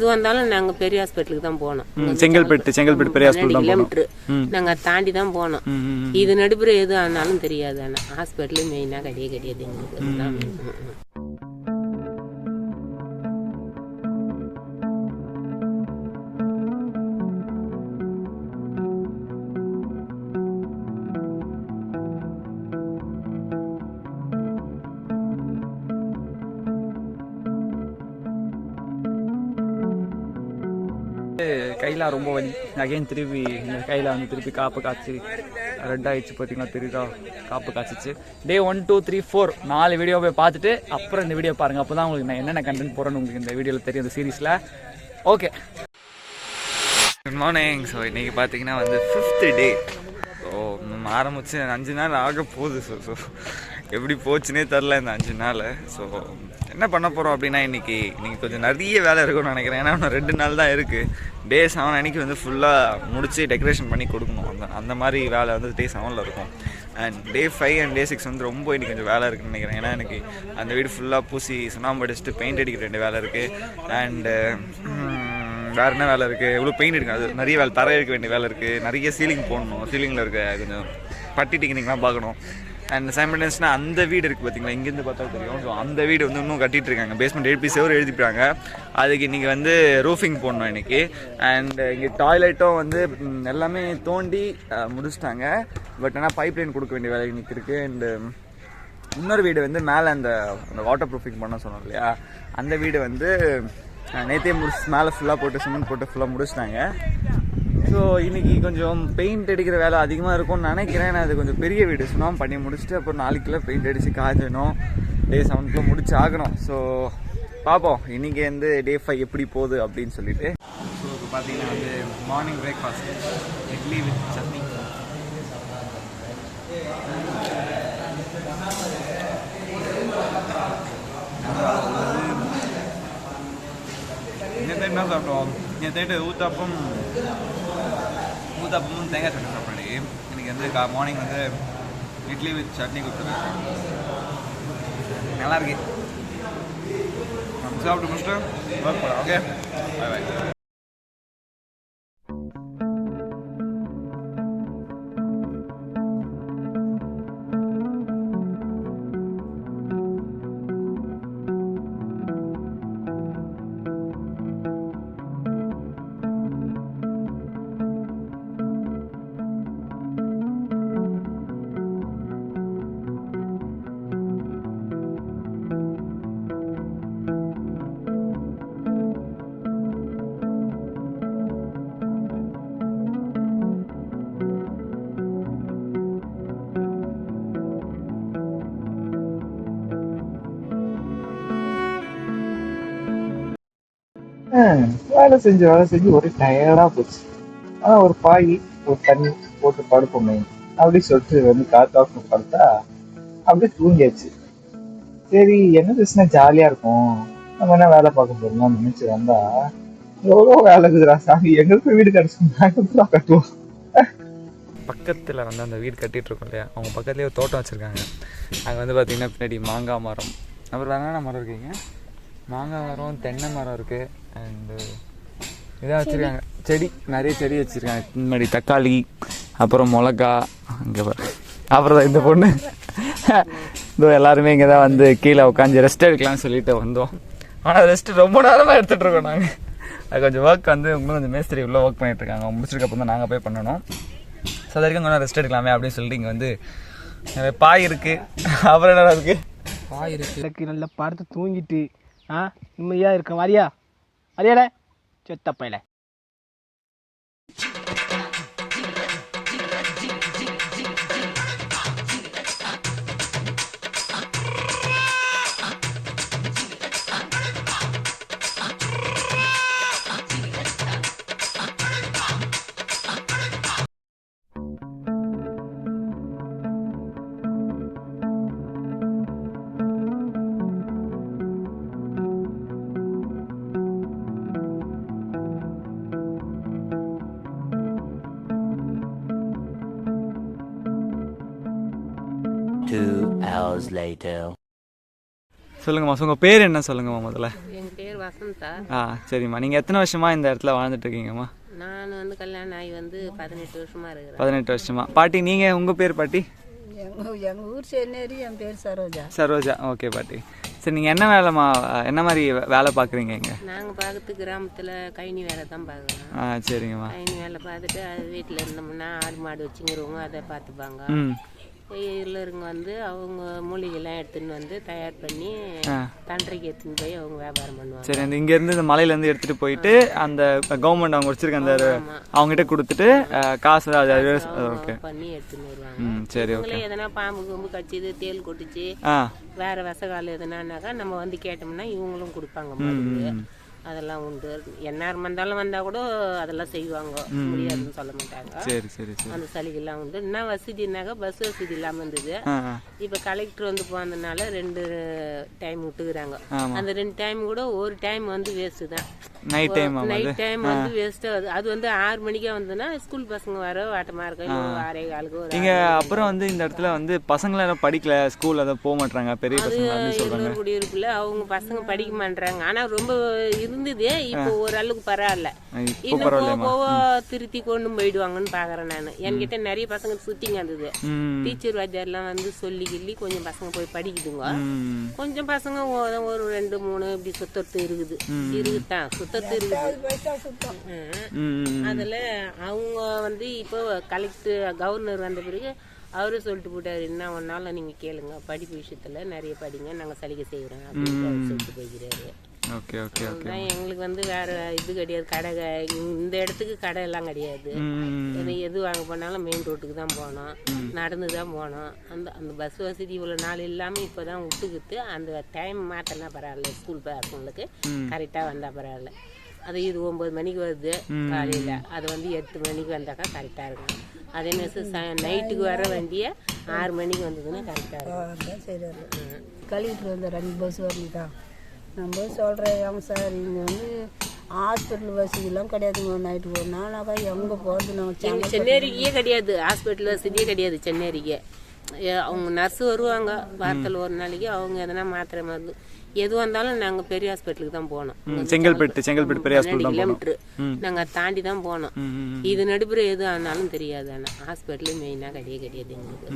இது வந்தாலும் நாங்க பெரிய ஹாஸ்பிட்டலுக்கு தான் போனோம். செங்கல்பட்டு செங்கல்பட்டு பெரிய ஹாஸ்பிட்டல் கிலோமீட்டர். நாங்க தாண்டி தான் போனோம். இது நடுப்புற எது ஆனாலும் தெரியாது. ஆனா ஹாஸ்பிட்டலு மெயினா கிடையாது கிடையாது எங்களுக்கு. அதுதான் கையெல்லாம் ரொம்ப வலி. அகைன் திருப்பி இந்த கையில் வந்து திருப்பி காப்பு காய்ச்சி ரெட் ஆயிடுச்சு பார்த்தீங்களா திருக்கா காப்பு காய்ச்சிச்சு. Day one two three four நாலு வீடியோ போய் பார்த்துட்டு அப்புறம் இந்த வீடியோ பாருங்கள் அப்போ தான் உங்களுக்கு நான் என்னென்ன கண்டென்ட் போகிறேன்னு உங்களுக்கு இந்த வீடியோவில் தெரியும் இந்த சீரீஸில் ஓகே குட் மார்னிங் ஸோ இன்றைக்கி பார்த்தீங்கன்னா வந்து ஃபிஃப்த்து டே ஸோ ஆரம்பித்து அஞ்சு நாள் ஆக போகுது. ஸோ ஸோ எப்படி போச்சுன்னே தெரில இந்த அஞ்சு நாள். ஸோ என்ன பண்ண போகிறோம் அப்படின்னா இன்றைக்கி இன்றைக்கி கொஞ்சம் நிறைய வேலை இருக்கும்னு நினைக்கிறேன். ஏன்னா இன்னும் ரெண்டு நாள் தான் இருக்குது டே செவன் அன்னைக்கு வந்து ஃபுல்லாக முடித்து டெக்கரேஷன் பண்ணி கொடுக்கணும். அந்த அந்த மாதிரி வேலை வந்து டே செவனில் இருக்கும். And day five and day six வந்து ரொம்ப இன்னைக்கு கொஞ்சம் வேலை இருக்குன்னு நினைக்கிறேன். ஏன்னா எனக்கு அந்த வீடு ஃபுல்லாக பூசி சுண்ணாம்பு அடிச்சுட்டு பெயிண்ட் அடிக்கிற ரெண்டு வேலை இருக்குது அண்டு வேறு என்ன வேலை இருக்குது எவ்வளோ பெயிண்ட் எடுக்கும் அது நிறைய வேலை தர எடுக்க வேண்டிய வேலை இருக்குது நிறைய சீலிங் போடணும். சீலிங்கில் இருக்க கொஞ்சம் பட்டி டிக்கினிங்லாம் பார்க்கணும். அண்ட் சைமண்டன்ஸ்னா அந்த வீடு இருக்குது பார்த்தீங்களா இங்கேருந்து பார்த்தா தெரியும். ஸோ அந்த வீடு வந்து இன்னும் கட்டிட்டு இருக்காங்க பேஸ்மெண்ட் எழுப்பி செவரு எழுதிப்பிட்டாங்க அதுக்கு இன்றைக்கி வந்து ரூஃபிங் போடணும் இன்றைக்கி அண்ட் இங்கே டாய்லெட்டும் வந்து எல்லாமே தோண்டி முடிச்சிட்டாங்க. பட் ஆனால் பைப் லைன் கொடுக்க வேண்டிய வேலை இன்னைக்கு இருக்குது அண்டு இன்னொரு வீடு வந்து மேலே அந்த அந்த வாட்டர் ப்ரூஃபிங் பண்ண சொன்னோம் இல்லையா? அந்த வீடு வந்து நேற்றே முடிச்சு மேலே ஃபுல்லாக போட்டு சிமெண்ட் போட்டு ஃபுல்லாக முடிச்சிட்டாங்க. ஸோ இன்னைக்கு கொஞ்சம் பெயிண்ட் அடிக்கிற வேலை அதிகமாக இருக்கும்னு நினைக்கிறேன். நான் அது கொஞ்சம் பெரிய வீடு சுண்ணாம பண்ணி முடிச்சுட்டு அப்புறம் நாளைக்குள்ள பெயிண்ட் அடித்து காய்ச்சணும். டே செவன்க்குள்ளே முடிச்சு ஆகணும் ஸோ பார்ப்போம் இன்னைக்கு வந்து டே ஃபைவ் எப்படி போகுது அப்படின்னு சொல்லிட்டு. ஸோ இப்போ பார்த்தீங்கன்னா வந்து morning breakfast idli with chutney. நேற்று என்ன சாப்பிட்டோம் நேற்று ஊத்தாப்பம். ஊத்தாப்பமும் தேங்காய் சட்னி சாப்பிட்றேன் இன்னைக்கு வந்து கா மார்னிங் வந்து இட்லி வித் சட்னி கொடுத்துருக்கேன் நல்லா இருக்கு. நம்ம சாப்பிட்டு முடிச்சுட்டு ஒர்க் போகிறோம் ஓகே பாய் பாய் வேலை செஞ்சு வேலை செஞ்சு ஒரே டயர்டாக போச்சு. ஆனால் ஒரு பாய் ஒரு தண்ணி போட்டு படுப்போமே அப்படி சொல்லிட்டு வந்து காத்தாக்கு படுத்தா அப்படியே தூங்கியாச்சு. சரி என்ன பேசினா ஜாலியாக இருக்கும். நம்ம என்ன வேலை பார்க்க போறோம்னு நினச்சி வந்தா எவ்வளோ வேலை இருக்குதுடா சாமி எங்களுக்கு வீடு கிடச்சி நாங்கள் கட்டுவோம்? பக்கத்தில் வந்து அந்த வீடு கட்டிகிட்டு இருக்கோம் இல்லையா? அவங்க பக்கத்துலேயே ஒரு தோட்டம் வச்சுருக்காங்க. அங்கே வந்து பார்த்தீங்கன்னா பின்னாடி மாங்காய் மரம். அப்புறம் வேற என்ன மரம் இருக்கீங்க? மாங்காய் மரம் தென்னை மரம் இருக்குது அண்டு இதாக வச்சுருக்காங்க. செடி நிறைய செடி வச்சுருக்காங்க. முன்னாடி தக்காளி அப்புறம் மிளகா அங்கே அப்புறம் தான் இந்த பொண்ணு. இதோ எல்லாருமே இங்கே தான் வந்து கீழே உட்காந்து ரெஸ்ட் எடுக்கலாம்னு சொல்லிட்டு வந்தோம். ஆனால் ரெஸ்ட் ரொம்ப நேரமாக எடுத்துகிட்டு இருக்கோம் நாங்கள் அது கொஞ்சம் ஒர்க் வந்து உங்களுக்கு கொஞ்சம் மேஸ்திரி உள்ள ஒர்க் பண்ணிட்டு இருக்காங்க. முடிச்சிருக்கப்போ தான் நாங்கள் போய் பண்ணணும். ஸோ அது வரைக்கும் கொஞ்சம் ரெஸ்ட் எடுக்கலாமே அப்படின்னு சொல்லிட்டு இங்கே வந்து நிறைய பாய் இருக்கு. அப்புறம் என்ன இருக்கு? பாய் இருக்கு. எனக்கு நல்லா படுத்து தூங்கிட்டு. ஆ நிம்மதியாக இருக்க வரியா? வரியாடே. செத்த சொல்லுங்கம்மா உங்கள் பேர் என்ன சொல்லுங்கம்மா முதல்ல? என் பேர் வசந்தா. ஆ சரிம்மா. நீங்கள் எத்தனை வருஷமா இந்த இடத்துல வாழ்ந்துட்டு இருக்கீங்கம்மா நான் வந்து கல்யாணம் ஆகி வந்து பதினெட்டு வருஷமா இருக்கிறேன். பதினெட்டு வருஷமா. பாட்டி நீங்கள் உங்கள் பேர் பாட்டி? எங்கள் எங்கள் ஊர் சென்னேரி என் பேர் சரோஜா. சரோஜா ஓகே பாட்டி. சரி நீங்கள் என்ன வேலைம்மா என்ன மாதிரி வே- வேலை பார்க்குறீங்க இங்கே? நாங்கள் பார்க்கறது கிராமத்தில் கைனி வேலை தான் பார்க்குறோம். ஆ சரிங்கம்மா. கைனி வேலை பார்த்துட்டு அது வீட்டில் இருந்தோம்னா ஆடு மாடு வச்சுங்கிறவங்க அதை பார்த்துப்பாங்க. ம். இல்லைங்க வந்து அவங்க மூலிகைலாம் எடுத்துன்னு வந்து தயார் பண்ணி. தண்டரைக்கு எடுத்துன்னு போய் அவங்க வியாபாரம் பண்ணுவாங்க. சரி இந்த இங்கேருந்து இந்த மலையிலேருந்து எடுத்துகிட்டு போயிட்டு அந்த கவர்மெண்ட் அவங்க வச்சிருக்க அந்த அவங்ககிட்ட கொடுத்துட்டு காசு அது ஓகே. பண்ணி எடுத்துன்னு வருவாங்க. சரி ஓகே. எதனா பாம்பு கொம்பு கச்சிது தேல் கொட்டுச்சு வேற விசகால் எதுனாக்கா நம்ம வந்து கேட்டோம்னா இவங்களும் கொடுப்பாங்க அதெல்லாம் உண்டு. எந்நேரம் வந்தாலும் வந்தா கூட அதெல்லாம் செய்வாங்க. முடியாதுன்னு சொல்ல மாட்டாங்க. சரி சரி அந்த சலுகைலாம் உண்டு. என்ன வசதினாக்கா பஸ் வசதி இல்லாமல் இருந்தது. இப்போ கலெக்டர் வந்து போனதுனால ரெண்டு டைம் விட்டுக்கிறாங்க. அந்த ரெண்டு டைம் கூட ஒரு டைம் வந்து வேஸ்ட் தான். நைட் டைம் நைட் டைம் வந்து வேஸ்ட் அது வந்து ஆறு மணிக்கே வந்ததுன்னா ஸ்கூல் பசங்க வர வாட்டமா இருக்கும் ஆறே காலுக்கு இங்க அப்புறம் வந்து இந்த இடத்துல வந்து பசங்களாம் எல்லாம் படிக்கல ஸ்கூல் அதை போக மாட்டாங்க பெரிய பசங்க சொல்றாங்க. குடியிருப்புல அவங்க பசங்க படிக்க மாட்டாங்க ஆனா ரொம்ப இருந்தது. இப்போ ஓரளவுக்கு பரவாயில்ல. இன்னும் போக திருத்தி கொண்டு போயிடுவாங்கன்னு பாக்குறேன் நான். என்கிட்ட நிறைய பசங்க சுத்திங்க இருந்தது டீச்சர் வாத்தியார்லாம் வந்து சொல்லி கிள்ளி கொஞ்சம் பசங்க போய் படிக்குதுங்க. கொஞ்சம் பசங்க ஒரு ரெண்டு மூணு இப்படி சுத்தத்து இருக்குது. இருக்குதான் ம் அதுல அவங்க வந்து இப்போ கலெக்டர் கவர்னர் வந்த பிறகு அவரு சொல்லிட்டு போட்டாரு என்ன ஒன்னாலும் நீங்க கேளுங்க படிப்பு விஷயத்துல நிறைய படிங்க நாங்க சலுகை செய்யறோம் அப்படின்னு சொல்லிட்டு போய்க்கிறாரு. Okay okay okay. எங்களுக்கு வந்து வேற இது கிடையாது. கடை க- இந்த இடத்துக்கு கடை எல்லாம் கிடையாது. எது வாங்க போனாலும் மெயின் ரோட்டுக்கு தான் போகணும். நடந்து தான் போகணும். அந்த அந்த பஸ் வசதி இவ்வளோ நாள் இல்லாமல் இப்போ தான் விட்டுக்கிட்டு அந்த டைம் மாற்றினா பரவாயில்ல. ஸ்கூல் பசங்களுக்கு கரெக்டாக வந்தால் பரவாயில்ல. அது இது ஒம்பது மணிக்கு வருது காலையில். அது வந்து எட்டு மணிக்கு வந்தாக்கா கரெக்டாக இருக்கும். அதே மாதிரி நைட்டுக்கு வர வண்டியை ஆறு மணிக்கு வந்ததுன்னா கரெக்டாக இருக்கும். கலெக்டர் வந்து ரெண்டு பஸ் வரலிக்கா நம்ம சொல்கிறேன் சார் இங்கே வந்து ஹாஸ்பிட்டல் வசதிலாம் கிடையாதுங்க நைட்டு ஒரு நாளாக்கா எங்கே போகிறது எங்க சென்னேரிக்கே கிடையாது ஹாஸ்பிட்டல் வசதியே கிடையாது சென்னேரிக்கே அவங்க நர்ஸ் வருவாங்க வாரத்தில் ஒரு நாளைக்கு அவங்க எதனா மாத்திரை மருந்து எது வந்தாலும் நாங்கள் பெரிய ஹாஸ்பிட்டலுக்கு தான் போனோம் செங்கல்பட்டு செங்கல்பட்டு பெரிய ஹாஸ்பிட்டல் கிலோமீட்டர் நாங்கள் தாண்டி தான் போனோம். இது நடுப்புற எது ஆனாலும் தெரியாது ஆனால் ஹாஸ்பிட்டலு மெயினாக கிடையாது கிடையாது எங்களுக்கு.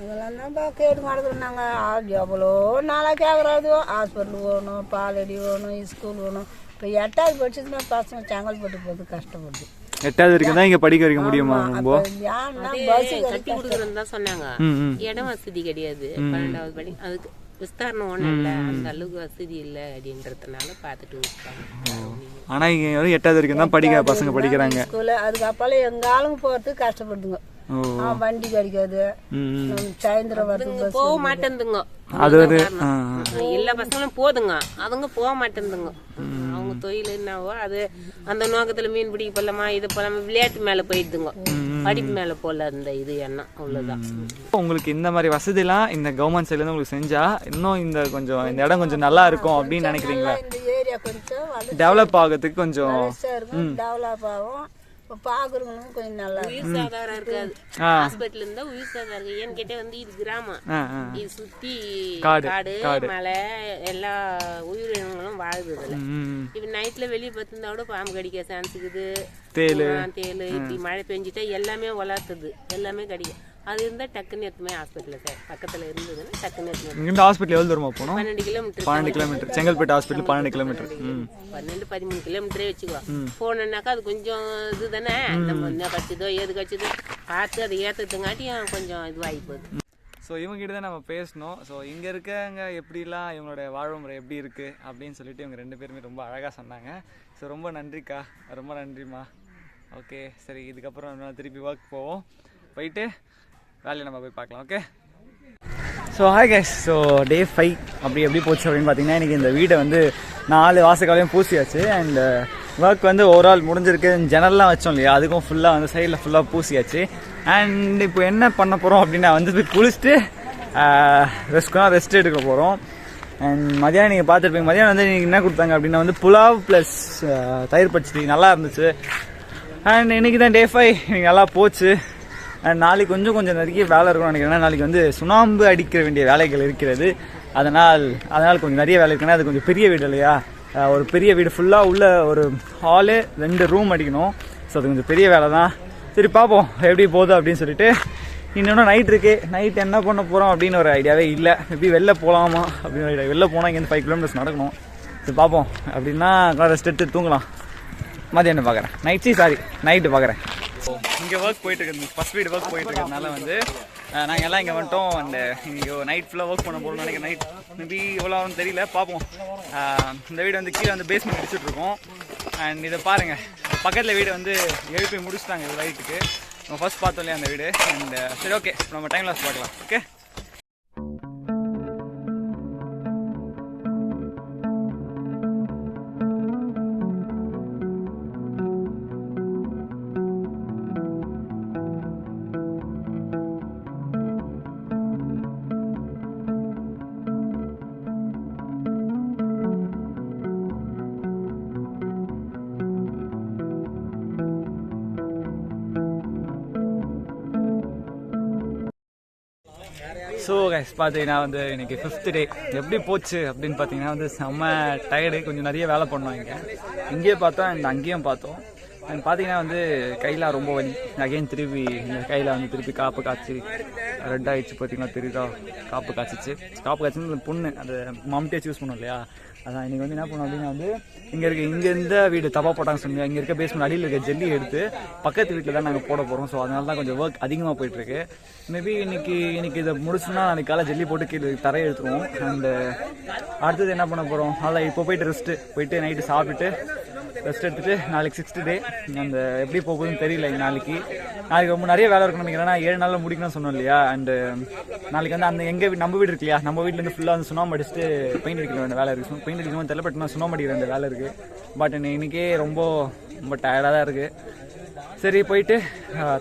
அதெல்லாம் தான்ப்பா கேட்டு நடக்கிறோம் நாங்கள் எவ்வளோ நாளாக கேட்குறாது ஹாஸ்பிட்டல் போகணும் பாலடி போகணும் ஸ்கூல் போகணும். இப்போ எட்டாவது படிச்சதுன்னா பசங்க செங்கல்பட்டு போகிறது கஷ்டப்படுது. எட்டாவது வரைக்கும் தான் இங்க படிக்க வைக்க முடியுமா கட்டி கொடுக்குறேன்னு தான் சொன்னாங்க. இடம் வசதி கிடையாது. பன்னெண்டாவது படி அதுக்கு விஸ்தாரணம் ஒன்றும் இல்லை. அந்த அளவுக்கு வசதி இல்லை அப்படின்றதுனால பார்த்துட்டு விட்டாங்க. ஆனா இங்க வந்து எட்டாவது வரைக்கும் தான் படிக்க பசங்க படிக்கிறாங்க. ஸ்கூலு அதுக்கப்புறம் எங்கள் ஆளுங்க போகிறதுக்கு கஷ்டப்படுதுங்க. வண்டி கிடைக்காது. சாயந்தரம் வரது போக மாட்டேந்துங்க அது ஒரு எல்லா பசங்களும் போதுங்க. அவங்க போக மாட்டேந்துங்க அவங்க தொழில் என்னவோ அது அந்த நோக்கத்துல மீன் பிடிக்க போலாமா இது போலாமா விளையாட்டு மேல போயிடுதுங்க. படிப்பு மேல போல அந்த இது எண்ணம் அவ்வளவுதான் உங்களுக்கு இந்த மாதிரி வசதிலாம் இந்த கவர்மெண்ட் சைட்ல இருந்து உங்களுக்கு செஞ்சா இன்னும் இந்த கொஞ்சம் இந்த இடம் கொஞ்சம் நல்லா இருக்கும் அப்படின்னு நினைக்கிறீங்களா? இந்த ஏரியா கொஞ்சம் வளர்ச்சி டெவலப் ஆகிறதுக்கு கொஞ்சம் டெவலப் ஆகும். இப்போ பார்க்குறவங்களுக்கும் கொஞ்சம் நல்லா உயிர் சாதாரம் இருக்காது. ஹாஸ்பிட்டல் இருந்தா உயிர் சாதாரம். இருக்கு ஏன்னு கேட்டா வந்து இது கிராமம். இது சுத்தி காடு, காடு மலை எல்லா உயிரினங்களும் வாழுது இதுல. இப்ப நைட்ல வெளியே பார்த்துருந்தா கூட பாம்பு கடிக்க சான்ஸ் இருக்குது. ஆ, தேளு இப்படி மழை பெஞ்சிட்டா எல்லாமே வளர்த்துது எல்லாமே கடிக்கும். அது இருந்தா டக்குன்னு எத்துமே ஹாஸ்பிட்டல் சார். பக்கத்துல இருந்ததுன்னா டக்குன்னு எத்துமே இங்கிருந்து ஹாஸ்பிட்டல் எவ்வளோ தூரமா போகணும்? பன்னெண்டு கிலோமீட்டர் பன்னெண்டு கிலோமீட்டர் செங்கல்பட்டு ஹாஸ்பிட்டல் பன்னெண்டு கிலோமீட்டர் ம். பன்னெண்டு பதிமூணு கிலோமீட்டரே வச்சுக்கோ போனோம்னாக்கா அது கொஞ்சம் இது தானே நம்ம என்ன கச்சுதோ ஏது கச்சுதோ பார்த்து அதை ஏற்றுறதுங்காட்டியும் கொஞ்சம் இதுவாகி போகுது. ஸோ இவங்ககிட்ட தான் நம்ம பேசணும். ஸோ இங்கே இருக்கவங்க எப்படிலாம் இவங்களோட வாழ்வு முறை எப்படி இருக்குது அப்படின்னு சொல்லிட்டு இவங்க ரெண்டு பேருமே ரொம்ப அழகாக சொன்னாங்க. ஸோ ரொம்ப நன்றிக்கா. ரொம்ப நன்றிம்மா. ஓகே சரி இதுக்கப்புறம் திருப்பி ஒர்க் போவோம். போயிட்டு வேலையை நம்ம போய் பார்க்கலாம் okay so hi guys so day five அப்படி எப்படி போச்சு அப்படின்னு பார்த்தீங்கன்னா எனக்கு இந்த வீடை வந்து நாலு வாசக்காலையும் பூசியாச்சு. அண்ட் ஒர்க் uh, வந்து ஓவரால் முடிஞ்சிருக்கு. ஜன்னல்லாம் வச்சோம் இல்லையா? அதுக்கும் ஃபுல்லாக வந்து சைடில் ஃபுல்லாக பூசியாச்சு. அண்ட் இப்போ என்ன பண்ண போகிறோம் அப்படின்னா வந்து போய் குளிச்சுட்டு uh, ரெஸ்ட்னா ரெஸ்ட் எடுக்க போகிறோம் அண்ட் மதியானம் நீங்கள் பார்த்துருப்பீங்க. மதியானம் வந்து நீங்கள் என்ன கொடுத்தாங்க அப்படின்னா வந்து புலாவ் ப்ளஸ் uh, தயிர் பச்சடி. நல்லா இருந்துச்சு. அண்ட் இன்னைக்கு தான் டே ஃபைவ் இன்னைக்கு நல்லா போச்சு. நாளைக்கு கொஞ்சம் கொஞ்சம் நிறைய வேலை இருக்கும்னு நினைக்கிறேன். நாளைக்கு வந்து சுண்ணாம்பு அடிக்க வேண்டிய வேலைகள் இருக்கிறது. அதனால் அதனால் கொஞ்சம் நிறைய வேலை இருக்குன்னா அது கொஞ்சம் பெரிய வீடு இல்லையா? ஒரு பெரிய வீடு ஃபுல்லாக உள்ள ஒரு ஹாலு ரெண்டு ரூம் அடிக்கணும். ஸோ அது கொஞ்சம் பெரிய வேலை தான். சரி பார்ப்போம். எப்படி போகுது அப்படின்னு சொல்லிட்டு. இன்னொன்று நைட் இருக்குது நைட் என்ன பண்ண போகிறோம் அப்படின்னு ஒரு ஐடியாவே இல்லை. எப்படி வெளில போகலாமா அப்படின்னு ஒரு வெளில போனால் இங்கேருந்து ஃபைவ் கிலோமீட்டர்ஸ் நடக்கணும். சரி பார்ப்போம். அப்படின்னா ரெஸ்ட் எடுத்து தூங்கலாம். மதியானம் பார்க்குறேன் நைட் சாரி நைட்டு பார்க்குறேன் இங்கே ஒர்க் போயிட்டு இருக்கு ஃபஸ்ட் வீடு ஒர்க் போயிட்டு இருக்கிறதுனால வந்து நாங்கள் எல்லாம் இங்கே வந்துட்டோம். அண்ட் இங்கே நைட் ஃபுல்லாக ஒர்க் பண்ண போகிறோம் நினைக்கிறேன். நைட் மேபி எவ்வளோ ஆகும்னு தெரியல பார்ப்போம். இந்த வீடு வந்து கீழே வந்து பேஸ்மெண்ட் அடிச்சுட்ருக்கோம் அண்ட் இதை பாருங்கள் பக்கத்தில் வீடு வந்து எழுப்பி முடிச்சிட்டாங்க லைட்டுக்கு நம்ம ஃபர்ஸ்ட் பார்த்தோம் இல்லையா அந்த வீடு? அண்ட் சரி ஓகே நம்ம டைம் லாஸ் பார்க்கலாம். ஓகே ஸோ கைஸ் பார்த்தீங்கன்னா வந்து இன்றைக்கி ஃபிஃப்த் டே எப்படி போச்சு அப்படின்னு பார்த்தீங்கன்னா வந்து செம்ம டயர்டு கொஞ்சம் நிறைய வேலை பண்ணோம் இங்கே. இங்கேயே பார்த்தோம் அண்ட் அங்கேயும் பார்த்தோம். அண்ட் பார்த்தீங்கன்னா வந்து கையில் ரொம்ப வலி. அகைன் திருப்பி கையில் வந்து திருப்பி காப்பு காய்ச்சி ரெட் ஆகிடுச்சு பார்த்தீங்கன்னா தெரியுதா? காப்பு காய்ச்சிச்சு. காப்பு காய்ச்சின்னு பொண்ணு அந்த மம்டேஸ் யூஸ் பண்ணோம் இல்லையா? அதான் இன்றைக்கி வந்து என்ன பண்ணோம் அப்படின்னா வந்து இங்கே இருக்க இங்கே இந்த வீடு தப்பா போட்டாங்க சொன்னீங்க. இங்கே இருக்க பேஸ்மெண்ட் அடியில் இருக்க ஜெல்லி எடுத்து பக்கத்து வீட்டில் தான் நாங்கள் போட போகிறோம் ஸோ அதனால தான் கொஞ்சம் ஒர்க் அதிகமாக போயிட்டுருக்கு. மேபி இன்னைக்கு இன்னைக்கு இதை முடிச்சுன்னா நாளைக்கு காலை ஜெல்லி போட்டு கீழே தரையை எடுத்துருவோம். அண்டு அடுத்தது என்ன பண்ண போகிறோம் அதான் இப்போ போயிட்டு ரெஸ்ட்டு போயிட்டு நைட்டு சாப்பிட்டுட்டு ரெஸ்ட் எடுத்துட்டு நாளைக்கு சிக்ஸ்த் டே அந்த எப்படி போகுதுன்னு தெரியல நாளைக்கு. நாளைக்கு ரொம்ப நிறைய வேலை இருக்கும்னு நினைக்கிறேன். நான் ஏழு நாளில் முடிக்கணும்னு சொன்னோம் இல்லையா? அண்டு um, நாளைக்கு வந்து அந்த எங்கள் வீடு நம்ம வீடு இருக்கு இல்லையா? நம்ம வீட்டிலேருந்து ஃபுல்லாக வந்து சுண்ணாம்பு அடிச்சுட்டு பெயிண்ட் அடிக்க வேண்டிய வேலை இருக்குது பெயிண்ட் அடிக்கணும் தெரியல பட் நான் சுண்ணாம்பு அடிக்கிற வேண்டிய வேலை இருக்குது பட் இன்னைக்கே ரொம்ப ரொம்ப டயர்டாக தான் இருக்குது சரி போயிட்டு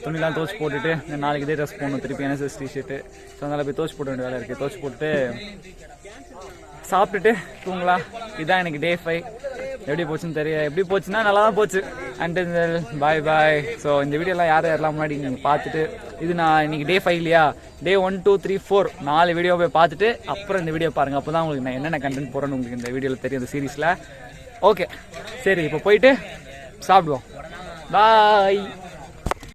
துணிலாம் தோச்சு போட்டுட்டு நாளைக்கு இதே ட்ரெஸ் போடணும். திருப்பி என்எஸ்எஸ் டிஷர்ட்டு ஸோ அதனால் போய் தோச்சு போட வேண்டிய வேலை இருக்குது தோச்சு போட்டுட்டு சாப்பிட்டுட்டு தூங்கலாம். இதுதான் எனக்கு டே ஃபைவ் எப்படி போச்சுன்னு தெரிய எப்படி போச்சுன்னா நல்லா தான் போச்சு அண்ட் பாய் பாய் ஸோ இந்த வீடியோலாம் யார் யாரெல்லாம் முன்னாடி நீங்கள் பார்த்துட்டு இது நான் இன்னைக்கு டே ஃபைவ் இல்லையா? Day one two three four நாலு வீடியோ போய் பார்த்துட்டு அப்புறம் இந்த வீடியோ பாருங்கள் அப்போ தான் உங்களுக்கு நான் என்னென்ன கண்டென்ட் போகிறேன்னு உங்களுக்கு இந்த வீடியோவில் தெரியும் இந்த சீரீஸில் ஓகே சரி இப்போ போயிட்டு சாப்பிடுவோம். பாய்